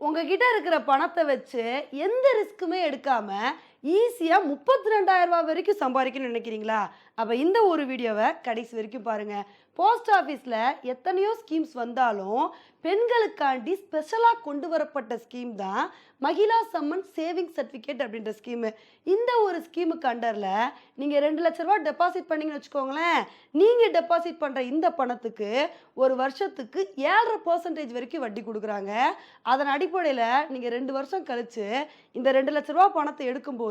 உங்ககிட்ட இருக்கிற பணத்தை வச்சு எந்த ரிஸ்க்குமே எடுக்காமல் ஈஸியாக முப்பத்தி ரெண்டாயிரம் ரூபாய் வரைக்கும் சம்பாதிக்கணும்னு நினைக்கிறீங்களா? அப்போ இந்த ஒரு வீடியோவை கடைசி வரைக்கும் பாருங்கள் போஸ்ட் ஆஃபீஸில் எத்தனையோ ஸ்கீம்ஸ் வந்தாலும் பெண்களுக்காண்டி ஸ்பெஷலாக கொண்டு வரப்பட்ட ஸ்கீம் தான் மகிழா சம்மன் சேவிங் சர்டிஃபிகேட் அப்படின்ற ஸ்கீமு இந்த ஒரு ஸ்கீமுக்கு அண்டரில் நீங்கள் ரெண்டு லட்ச ரூபா டெபாசிட் பண்ணீங்கன்னு வச்சுக்கோங்களேன். நீங்கள் டெபாசிட் பண்ணுற இந்த பணத்துக்கு ஒரு வருஷத்துக்கு ஏழரை பர்சன்டேஜ் வரைக்கும் வட்டி கொடுக்குறாங்க. அதன் அடிப்படையில் நீங்கள் ரெண்டு வருஷம் கழித்து இந்த ரெண்டு லட்ச ரூபா பணத்தை எடுக்கும்போது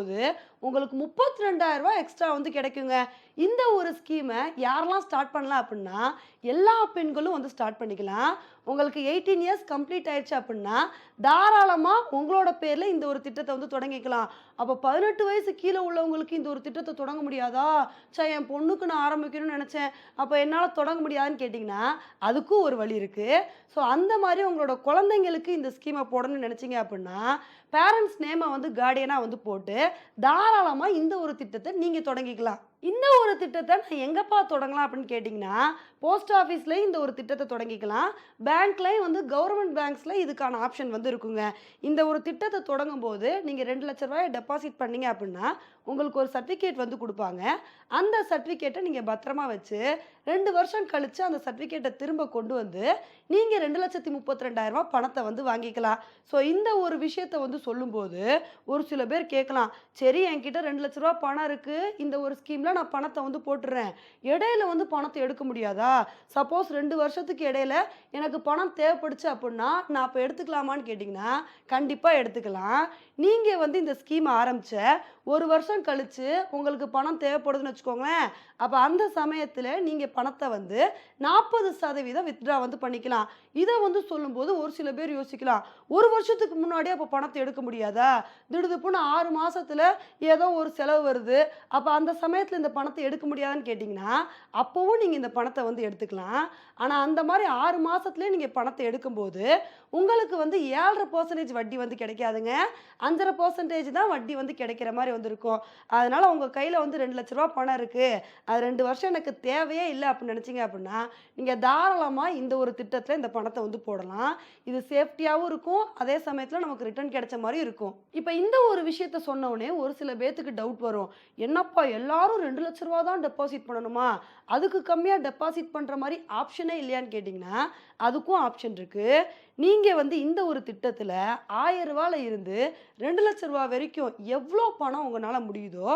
உங்களுக்கு முப்பத்தி ரெண்டாயிரம் ரூபாய் எக்ஸ்ட்ரா வந்து கிடைக்குங்க. இந்த ஒரு ஸ்கீமை யாரெல்லாம் ஸ்டார்ட் பண்ணலாம் அப்படின்னா எல்லா பெண்களும் வந்து ஸ்டார்ட் பண்ணிக்கலாம். உங்களுக்கு எயிட்டீன் இயர்ஸ் கம்ப்ளீட் ஆயிடுச்சு அப்படின்னா தாராளமாக உங்களோட பேரில் இந்த ஒரு திட்டத்தை வந்து தொடங்கிக்கலாம். அப்போ பதினெட்டு வயசு கீழே உள்ளவங்களுக்கு இந்த ஒரு திட்டத்தை தொடங்க முடியாதா? சே என் பொண்ணுக்கு நான் ஆரம்பிக்கணும்னு நினச்சேன். அப்போ என்னால் தொடங்க முடியாதுன்னு கேட்டிங்கன்னா அதுக்கும் ஒரு வழி இருக்குது ஸோ அந்த மாதிரி உங்களோட குழந்தைங்களுக்கு இந்த ஸ்கீமை போடணும்னு நினச்சிங்க அப்படின்னா பேரண்ட்ஸ் நேமை வந்து கார்டியனாக வந்து போட்டு தாராளமாக இந்த ஒரு திட்டத்தை நீங்கள் தொடங்கிக்கலாம். இந்த ஒரு திட்டத்தை நான் எங்கப்பா தொடங்கலாம் அப்படின்னு கேட்டிங்கன்னா போஸ்ட் ஆஃபீஸ்லேயும் இந்த ஒரு திட்டத்தை தொடங்கிக்கலாம். பேங்க்லேயும் வந்து கவர்மெண்ட் பேங்க்ஸில் இதுக்கான ஆப்ஷன் வந்து இருக்குங்க. இந்த ஒரு திட்டத்தை தொடங்கும் போது நீங்கள் ரெண்டு லட்ச ரூபாய் டெபாசிட் பண்ணீங்க அப்படின்னா உங்களுக்கு ஒரு சர்டிஃபிகேட் வந்து கொடுப்பாங்க. அந்த சர்டிஃபிகேட்டை நீங்கள் பத்திரமா வச்சு ரெண்டு வருஷம் கழித்து அந்த சர்டிஃபிகேட்டை திரும்ப கொண்டு வந்து நீங்கள் ரெண்டு லட்சத்தி முப்பத்தி ரெண்டாயிரரூபா பணத்தை வந்து வாங்கிக்கலாம். ஸோ இந்த ஒரு விஷயத்தை வந்து சொல்லும்போது ஒரு சில பேர் கேட்கலாம் சரி என்கிட்ட ரெண்டு லட்ச ரூபா பணம் இருக்குது இந்த ஒரு ஸ்கீமில் நான் பணத்தை வந்து போட்டுடுறேன் இடையில வந்து பணத்தை எடுக்க முடியாதா? சப்போஸ் ரெண்டு வருஷத்துக்கு இடையில எனக்கு பணம் தேவைப்படுச்சு அப்படின்னா நான் அப்போ எடுத்துக்கலாமான்னு கேட்டிங்கன்னா கண்டிப்பாக எடுத்துக்கலாம். நீங்கள் வந்து இந்த ஸ்கீம் ஆரம்பித்த ஒரு வருஷம் கழித்து உங்களுக்கு பணம் தேவைப்படுதுன்னு வச்சுக்கோங்களேன். அப்போ அந்த சமயத்தில் நீங்கள் பணத்தை வந்து நாற்பது சதவீதம் வித்ட்ரா வந்து பண்ணிக்கலாம். இதை வந்து சொல்லும்போது ஒரு சில பேர் யோசிக்கலாம் ஒரு வருஷத்துக்கு முன்னாடியே அப்போ பணத்தை எடுக்க முடியாதா? திடுதுப்புன்னு ஆறு மாதத்தில் ஏதோ ஒரு செலவு வருது. அப்போ அந்த சமயத்தில் இந்த பணத்தை எடுக்க முடியாதுன்னு கேட்டிங்கன்னா அப்போவும் நீங்கள் இந்த பணத்தை வந்து எடுத்துக்கலாம். ஆனால் அந்த மாதிரி ஆறு மாதத்துலேயே நீங்கள் பணத்தை எடுக்கும்போது உங்களுக்கு வந்து ஏழரை பர்சன்டேஜ் வட்டி வந்து கிடைக்காதுங்க. அஞ்சரை பர்சன்டேஜ் தான் வட்டி வந்து கிடைக்கிற மாதிரி வந்துருக்கும். அதனால் உங்கள் கையில் வந்து ரெண்டு லட்ச ரூபா பணம் இருக்குது அது ரெண்டு வருஷம் எனக்கு தேவையே இல்லை அப்படின்னு நினச்சிங்க அப்படின்னா நீங்கள் தாராளமாக இந்த ஒரு திட்டத்தில் இந்த பணத்தை வந்து போடலாம். இது சேஃப்டியாகவும் இருக்கும். அதே சமயத்தில் நமக்கு ரிட்டர்ன் கிடைச்ச மாதிரியும் இருக்கும். இப்போ இந்த ஒரு விஷயத்த சொன்ன உடனே ஒரு சில பேர்த்துக்கு டவுட் வரும். என்னப்பா எல்லாரும் ரெண்டு லட்ச ரூபா தான் டெபாசிட் பண்ணணுமா? அதுக்கு கம்மியாக டெபாசிட் பண்ணுற மாதிரி ஆப்ஷனே இல்லையான்னு கேட்டிங்கன்னா அதுக்கும் ஆப்ஷன் இருக்குது நீங்கள் வந்து இந்த ஒரு திட்டத்தில் ஆயிரம் இருந்து ரெண்டு லட்ச ரூபா வரைக்கும் எவ்வளோ பணம் உங்களால் முடியுதோ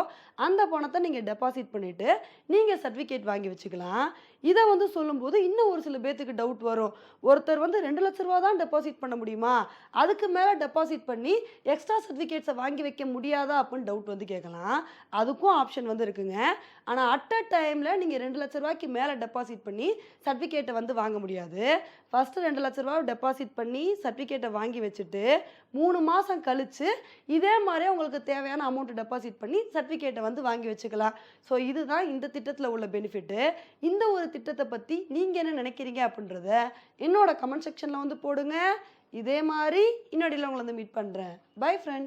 அந்த பணத்தை நீங்கள் டெபாசிட் பண்ணிவிட்டு நீங்கள் சர்டிஃபிகேட் வாங்கி வச்சுக்கலாம். இதை வந்து சொல்லும்போது இன்னும் ஒரு சில பேர்த்துக்கு டவுட் வரும். ஒருத்தர் வந்து ரெண்டு லட்ச ரூபா தான் டெபாசிட் பண்ண முடியுமா? அதுக்கு மேலே டெபாசிட் பண்ணி எக்ஸ்ட்ரா சர்டிஃபிகேட்ஸை வாங்கி வைக்க முடியாதா? அப்படின்னு டவுட் வந்து கேட்கலாம். அதுக்கும் ஆப்ஷன் வந்து இருக்குங்க. ஆனால் அட் அ டைமில் நீங்கள் ரெண்டு லட்ச ரூபாய்க்கு மேலே டெபாசிட் பண்ணி சர்டிஃபிகேட்டை வந்து வாங்க முடியாது. ஃபஸ்ட்டு ரெண்டு லட்ச ரூபா டெபாசிட் பண்ணி சர்டிஃபிகேட்டை வாங்கி வச்சுட்டு மூணு மாதம் கழித்து இதே மாதிரியே உங்களுக்கு தேவையான அமௌண்ட்டு டெபாசிட் பண்ணி சர்டிஃபிகேட்டை வந்து வாங்கி வச்சுக்கலாம். ஸோ இதுதான் இந்த திட்டத்தில் உள்ள பெனிஃபிட்டு இந்த ஒரு திட்டத்தை பற்றி நீங்கள் என்ன நினைக்கிறீங்க அப்படின்றத என்னோட கமெண்ட் செக்ஷனில் வந்து போடுங்க. இதே மாதிரி இன்னொடியில் உங்களை வந்து மீட் பண்ணுறேன் பை ஃப்ரெண்ட்ஸ்